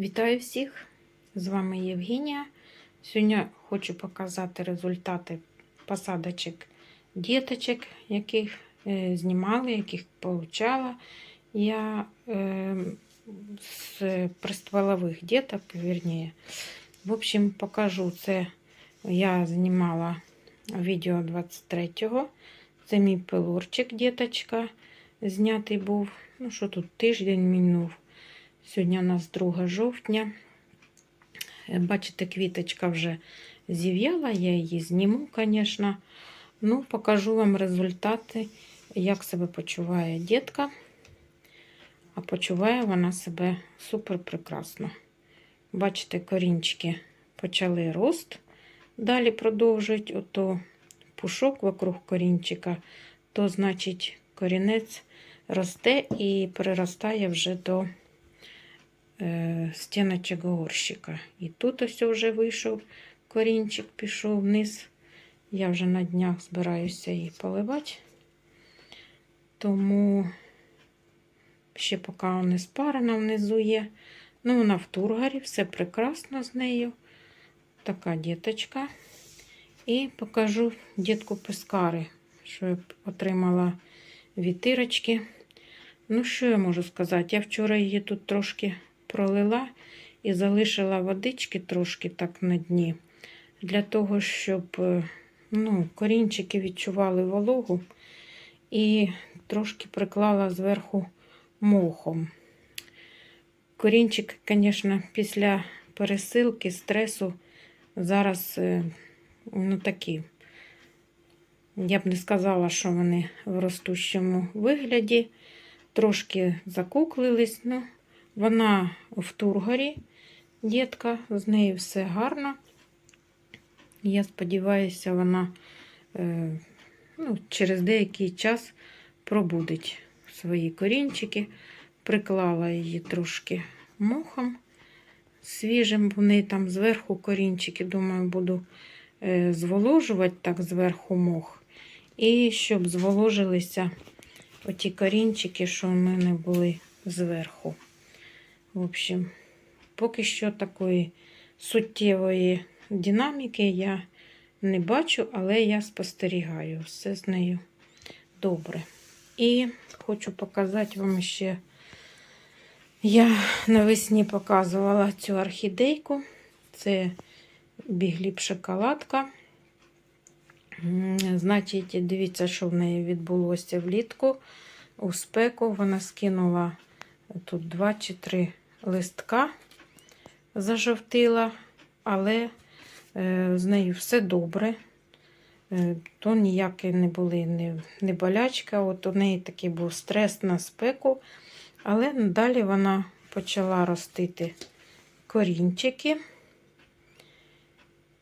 Вітаю всіх! З вами Євгенія. Сьогодні хочу показати результати посадочок діточок, яких е, знімали, яких получала я е, з пристволових діток, вірніше. В общем, покажу це. Я знімала відео 23-го. Це мій пилорчик, діточка, знятий був. Ну, що тут тиждень минув. Сьогодні у нас 2 жовтня. Е, Бачите, квіточка вже зів'яла, я її зніму, звісно. Ну, покажу вам результати, як себе почуває дітка. А почуває вона себе супер прекрасно. Бачите, корінчики почали рост. Далі продовжують ото пушок вокруг корінчика, то, значить, корінець росте і переростає вже до стіночок горщика. І тут ось вже вийшов корінчик, пішов вниз. Я вже на днях збираюся її поливати. Тому ще поки не спарена внизу є. Ну, вона в тургарі, все прекрасно з нею. Така діточка. І покажу дітку пескари, що я отримала від Ірочки. Ну, що я можу сказати? Я вчора її тут трошки пролила і залишила водички трошки так на дні, для того, щоб е, ну, корінчики відчували вологу і трошки приклала зверху мохом. Корінчик, звісно, після пересилки, стресу зараз ну, такі. Я б не сказала, що вони в ростущому вигляді. Трошки закуклились, ну, вона в тургорі, дітка, з нею все гарно. Я сподіваюся, вона е, ну, через деякий час пробудить свої корінчики. Приклала її трошки мохом свіжим. В неї там зверху корінчики, думаю, буду е, зволожувати так зверху мох. І щоб зволожилися оті корінчики, що в мене були зверху. В общем, поки що такої суттєвої динаміки я не бачу, але я спостерігаю. Все з нею добре. І хочу показати вам ще. Я навесні показувала цю орхідейку. Це бігліп шоколадка. Значить, дивіться, що в неї відбулося влітку. У спеку вона скинула тут два чи три листка, зажовтила, але е, з нею все добре. Е, то ніякі не були не, не болячка. От у неї такий був стрес на спеку. Але далі вона почала ростити корінчики.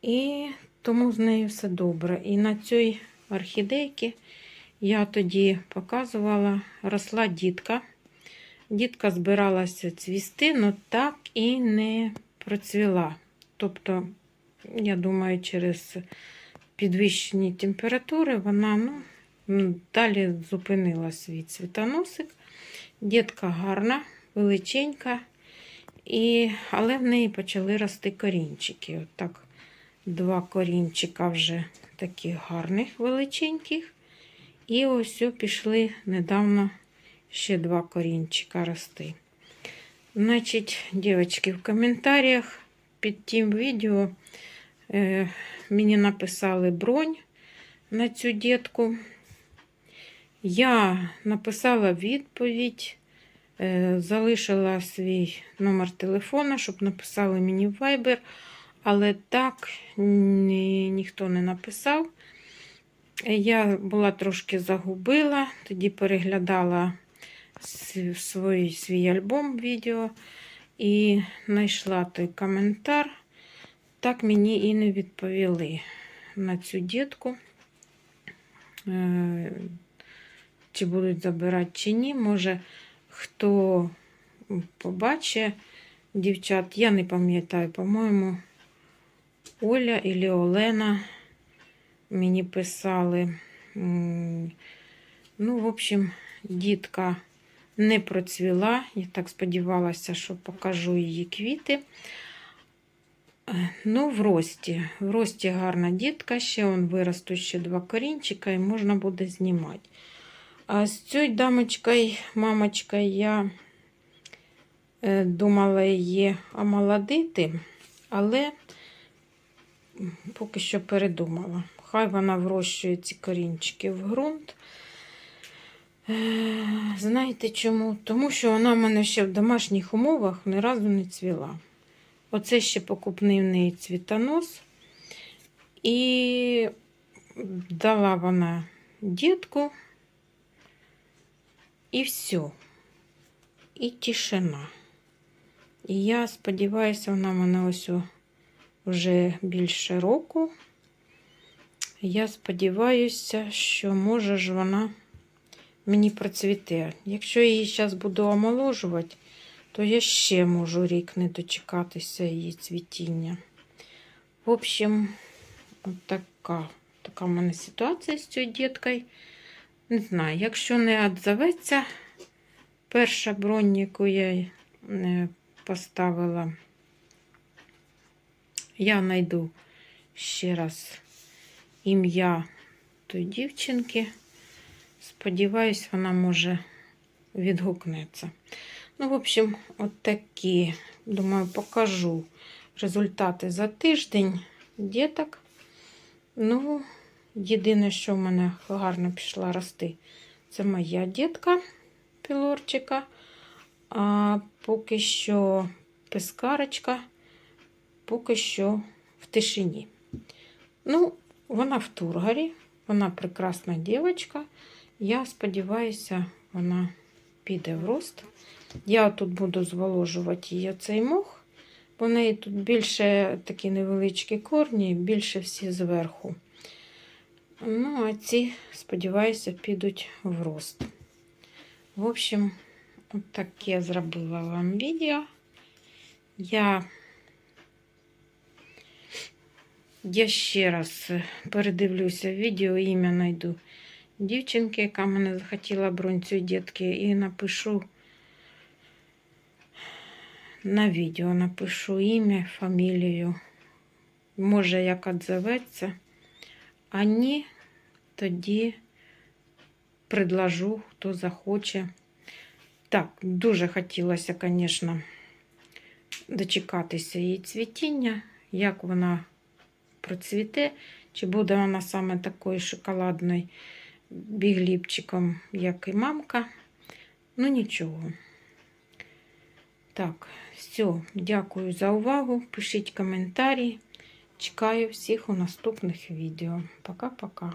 І тому з нею все добре. І на цій орхідейці я тоді показувала, росла дітка. Дітка збиралася цвісти, але так і не процвіла. Тобто, я думаю, через підвищені температури вона ну, далі зупинила свій цвітоносик. Дітка гарна, величенька, і, але в неї почали рости корінчики. От так два корінчика вже таких гарних, величеньких. І ось пішли недавно ще два корінчика рости. Значить, дівчатки, в коментарях під тим відео е, мені написали бронь на цю дітку. Я написала відповідь, е, залишила свій номер телефона, щоб написали мені в Viber. Але так ні, ніхто не написав. Я була трошки загубила, тоді переглядала свій свій альбом відео і знайшла той коментар. Так мені і не відповіли на цю дітку, е, чи будуть забирати, чи ні. Може, хто побачить дівчат, я не пам'ятаю, по-моєму, Оля і Олена мені писали. Ну, в общем, дітка не процвіла. Я так сподівалася, що покажу її квіти. Е, Ну, в рості. В рості гарна дітка, ще он виростуть ще два корінчика і можна буде знімати. А з цією дамочкою, мамочкою, я е, думала її омолодити, але поки що передумала. Хай вона вирощує ці корінчики в ґрунт. Знаєте чому? Тому що вона в мене ще в домашніх умовах ні разу не цвіла. Оце ще покупний в неї цвітонос. І дала вона дітку. І все. І тишина. І я сподіваюся, вона в мене ось вже більше року. Я сподіваюся, що може ж вона мені процвіте. Якщо її зараз буду омоложувати, то я ще можу рік не дочекатися її цвітіння. В общем, така, така в мене ситуація з цією діткою. Не знаю, якщо не відзоветься, перша бронь, яку я е, поставила, я знайду ще раз ім'я тої дівчинки. Сподіваюсь, вона може відгукнеться. Ну, в общем, от такі, думаю, покажу результати за тиждень діток. Ну, єдине, що в мене гарно пішла рости, це моя дітка пілорчика. А поки що пескарочка, поки що в тишині. Ну, вона в Тургарі, вона прекрасна дівчинка. Я сподіваюся, вона піде в рост. Я тут буду зволожувати її цей мох. в неї тут більше такі невеличкі корні, більше всі зверху. Ну, а ці, сподіваюся, підуть в рост. В общем, от таке зробила вам відео. Я, я ще раз передивлюся відео, ім'я знайду дівчинки, яка мене захотіла бронь цієї дітки, і напишу на відео напишу ім'я, фамілію. Може, як відзоветься. А ні, тоді предложу, хто захоче. Так, дуже хотілося, звісно, дочекатися її цвітіння, як вона процвіте, чи буде вона саме такою шоколадною бігліпчиком, як і мамка. Ну, нічого. Так, все, дякую за увагу. Пишіть коментарі. Чекаю всіх у наступних відео. Пока-пока.